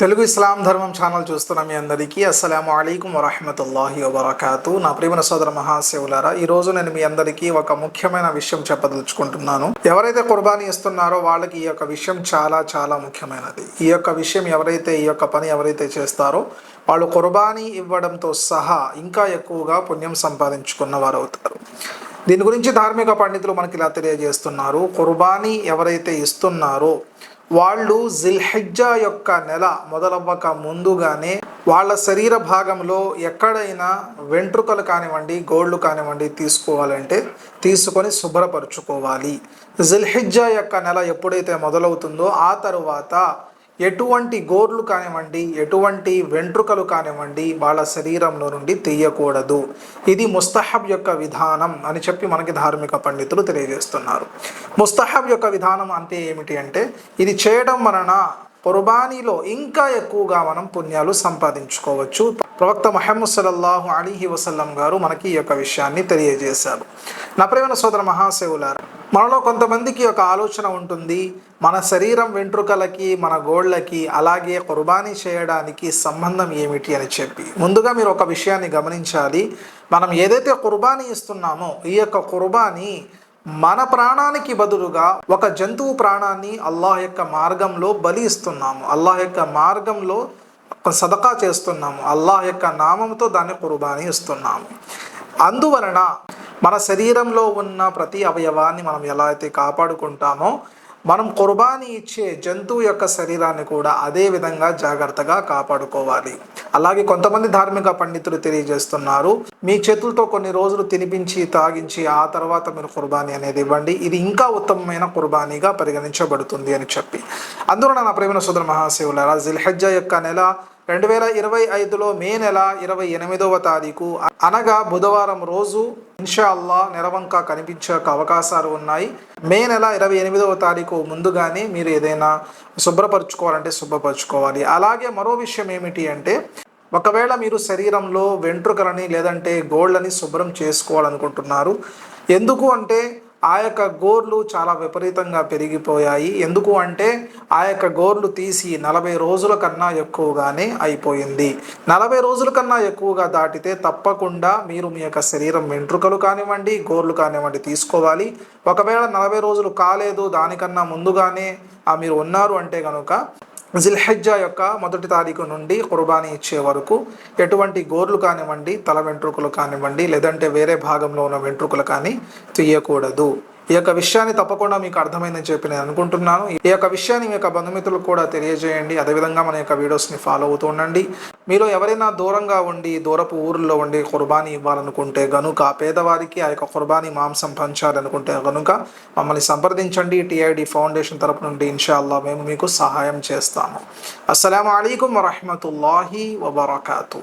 తెలుగు ఇస్లాం ధర్మం ఛానల్ చూస్తున్న మీ అందరికీ అస్సలం అలైకుం వరహమతుల్లాహి వబర్కాతు. నా ప్రియమైన సోదర మహాశివులారా ఈ రోజు నేను మీ అందరికీ ఒక ముఖ్యమైన విషయం చెప్పదలుచుకుంటున్నాను. ఎవరైతే కుర్బానీ ఇస్తున్నారో వాళ్ళకి ఈ యొక్క విషయం చాలా చాలా ముఖ్యమైనది. ఈ యొక్క విషయం ఎవరైతే ఈ యొక్క పని ఎవరైతే చేస్తారో వాళ్ళు కుర్బానీ ఇవ్వడంతో సహా ఇంకా ఎక్కువగా పుణ్యం సంపాదించుకున్న వారు అవుతారు దీని గురించి ధార్మిక పండితులు మనకి ఇలా తెలియజేస్తున్నారు. కుర్బానీ ఎవరైతే ఇస్తున్నారో వాళ్ళు జిల్హెజ్జా యొక్క నెల మొదలవ్వక ముందుగానే వాళ్ళ శరీర భాగంలో ఎక్కడైనా వెంట్రుకలు కానివ్వండి గోళ్ళు కానివ్వండి తీసుకోవాలంటే తీసుకొని శుభ్రపరచుకోవాలి. జిల్హెజ్జా యొక్క నెల ఎప్పుడైతే మొదలవుతుందో ఆ తరువాత ఎటువంటి గోర్లు కానివ్వండి ఎటువంటి వెంట్రుకలు కానివ్వండి వాళ్ళ శరీరంలో నుండి తీయకూడదు. ఇది ముస్తహబ్ యొక్క విధానం అని చెప్పి మనకి ధార్మిక పండితులు తెలియజేస్తున్నారు. ముస్తహబ్ యొక్క విధానం అంటే ఏమిటి అంటే ఇది చేయడం వలన పొరబానీలో ఇంకా ఎక్కువగా మనం పుణ్యాలు సంపాదించుకోవచ్చు. ప్రవక్త మహమ్మద్ సల్లల్లాహు అలీహి వసల్లం గారు మనకి ఈ యొక్క విషయాన్ని తెలియజేశారు. నా ప్రేమ సోదర మహాశివులారు మనలో కొంతమందికి ఒక ఆలోచన ఉంటుంది మన శరీరం వెంట్రుకలకి మన గోళ్ళకి అలాగే కుర్బానీ చేయడానికి సంబంధం ఏమిటి అని చెప్పి. ముందుగా మీరు ఒక విషయాన్ని గమనించాలి. మనం ఏదైతే కుర్బానీ ఇస్తున్నామో ఈ యొక్క కుర్బానీ మన ప్రాణానికి బదులుగా ఒక జంతువు ప్రాణాన్ని అల్లాహ్ యొక్క మార్గంలో బలి ఇస్తున్నాము. అల్లాహ్ యొక్క మార్గంలో సదకా చేస్తున్నాము. అల్లాహ్ యొక్క నామంతో దాన్ని కుర్బానీ ఇస్తున్నాము. అందువలన మన శరీరంలో ఉన్న ప్రతి అవయవాన్ని మనం ఎలా అయితే కాపాడుకుంటామో మనం కుర్బానీ ఇచ్చే జంతువు యొక్క శరీరాన్ని కూడా అదే విధంగా జాగ్రత్తగా కాపాడుకోవాలి. అలాగే కొంతమంది ధార్మిక పండితులు తెలియజేస్తున్నారు. మీ చేతులతో కొన్ని రోజులు తినిపించి తాగించి ఆ తర్వాత మీరు కుర్బానీ అనేది ఇవ్వండి. ఇది ఇంకా ఉత్తమమైన కుర్బానీగా పరిగణించబడుతుంది అని చెప్పి. అందువలన నా ప్రేమ సోదర మహాశివులారా జిల్హజ్జా యొక్క నెల రెండు వేల ఇరవై ఐదులో మే నెల ఇరవై ఎనిమిదవ తారీఖు అనగా బుధవారం రోజు ఇన్షాల్లా నెరవంక కనిపించే అవకాశాలు ఉన్నాయి. మే నెల ఇరవై ఎనిమిదవ తారీఖు ముందుగానే మీరు ఏదైనా శుభ్రపరచుకోవాలంటే శుభ్రపరచుకోవాలి. అలాగే మరో విషయం ఏమిటి అంటే ఒకవేళ మీరు శరీరంలో వెంట్రుకలని లేదంటే గోళ్ళని శుభ్రం చేసుకోవాలనుకుంటున్నారు. ఎందుకు అంటే ఆ యొక్క గోర్లు చాలా విపరీతంగా పెరిగిపోయాయి. ఎందుకు అంటే ఆ యొక్క గోర్లు తీసి నలభై రోజుల కన్నా ఎక్కువగానే అయిపోయింది. నలభై రోజుల కన్నా ఎక్కువగా దాటితే తప్పకుండా మీరు మీ యొక్క శరీరం వెంట్రుకలు కానివ్వండి గోర్లు కానివ్వండి తీసుకోవాలి. ఒకవేళ నలభై రోజులు కాలేదు దానికన్నా ముందుగానే మీరు ఉన్నారు అంటే కనుక జిల్హెజ్జా యొక్క మొదటి తారీఖు నుండి కుర్బానీ ఇచ్చే వరకు ఎటువంటి గోర్లు కానివ్వండి తల వెంట్రుకలు కానివ్వండి లేదంటే వేరే భాగంలో ఉన్న వెంట్రుకలు కానీ తీయకూడదు. ఈ యొక్క విషయాన్ని తప్పకుండా మీకు అర్థమైందని చెప్పి నేను అనుకుంటున్నాను. ఈ యొక్క విషయాన్ని మీ యొక్క బంధుమిత్రులకు కూడా తెలియజేయండి. అదేవిధంగా మన యొక్క వీడియోస్ని ఫాలో అవుతూ ఉండండి. మీలో ఎవరైనా దూరంగా ఉండి దూరపు ఊర్లో ఉండి కుర్బానీ ఇవ్వాలనుకుంటే గనుక పేదవారికి ఆ యొక్క కుర్బానీ మాంసం పంచాలనుకుంటే గనుక మమ్మల్ని సంప్రదించండి. టిఐడి ఫౌండేషన్ తరపు నుండి ఇన్షాల్లా మేము మీకు సహాయం చేస్తాము. అస్సలం అయికం వరహమతుల్లాహి వబర్కాతూ.